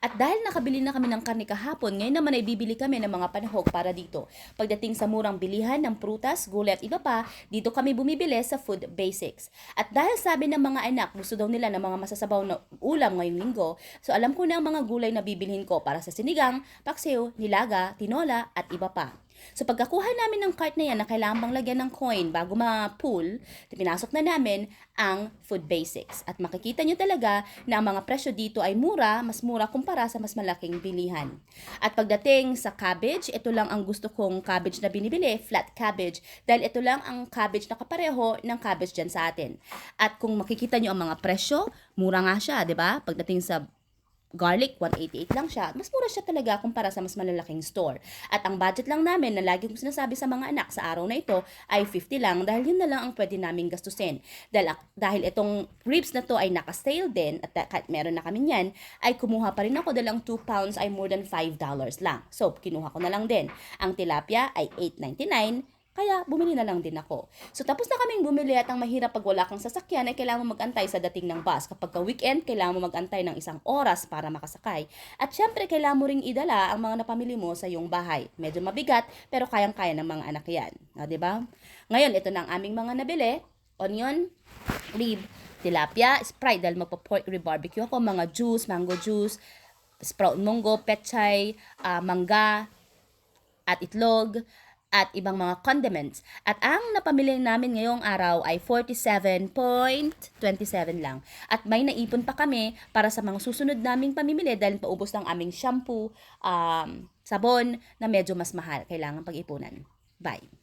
At dahil nakabili na kami ng karne kahapon, ngayon naman ay bibili kami ng mga panahog para dito. Pagdating sa murang bilihan ng prutas, gulay at iba pa, dito kami bumibili sa Food Basics. At dahil sabi ng mga anak, gusto daw nila ng mga masasabaw na ulam ngayong linggo, so alam ko na ang mga gulay na bibilhin ko para sa sinigang, paksiw, nilaga, tinola at iba pa. So pagkakuha namin ng cart na yan na kailangan bang lagyan ng coin bago ma-pull, pinasok na namin ang food basics. At makikita nyo talaga na ang mga presyo dito ay mura, mas mura kumpara sa mas malaking bilihan. At pagdating sa cabbage, ito lang ang gusto kong cabbage na binibili, flat cabbage, dahil ito lang ang cabbage na kapareho ng cabbage dyan sa atin. At kung makikita nyo ang mga presyo, mura nga siya, di ba? Pagdating sa garlic, 188 lang siya. Mas mura siya talaga kumpara sa mas malalaking store. At ang budget lang namin na lagi kong sinasabi sa mga anak sa araw na ito ay 50 lang dahil yun na lang ang pwede naming gastusin. Dahil, dahil itong ribs na to ay naka-stale din at kahit meron na kami yan, ay kumuha pa rin ako dahil ang 2 pounds ay more than 5 dollars lang. So, kinuha ko na lang din. Ang tilapia ay 8.99 kaya bumili na lang din ako. So tapos na kaming bumili at ang mahirap pag wala kang sasakyan ay kailangan mo magantay sa dating ng bus. Kapag ka weekend, kailangan mo magantay ng isang oras para makasakay. At syempre, kailangan mo ring idala ang mga napamili mo sa iyong bahay. Medyo mabigat, pero kayang-kaya ng mga anak yan. O, ba? Ngayon, ito na ang aming mga nabili. Onion, rib, tilapia, sprite dahil magpa-pork rib barbecue ako, mga juice, mango juice, sprout munggo, pechay, ah, mangga, at itlog, at ibang mga condiments. At ang napamili namin ngayong araw ay 47.27 lang. At may naipon pa kami para sa mga susunod naming pamimili dahil paubos ng aming shampoo, um, sabon na medyo mas mahal. Kailangan pag-ipunan. Bye.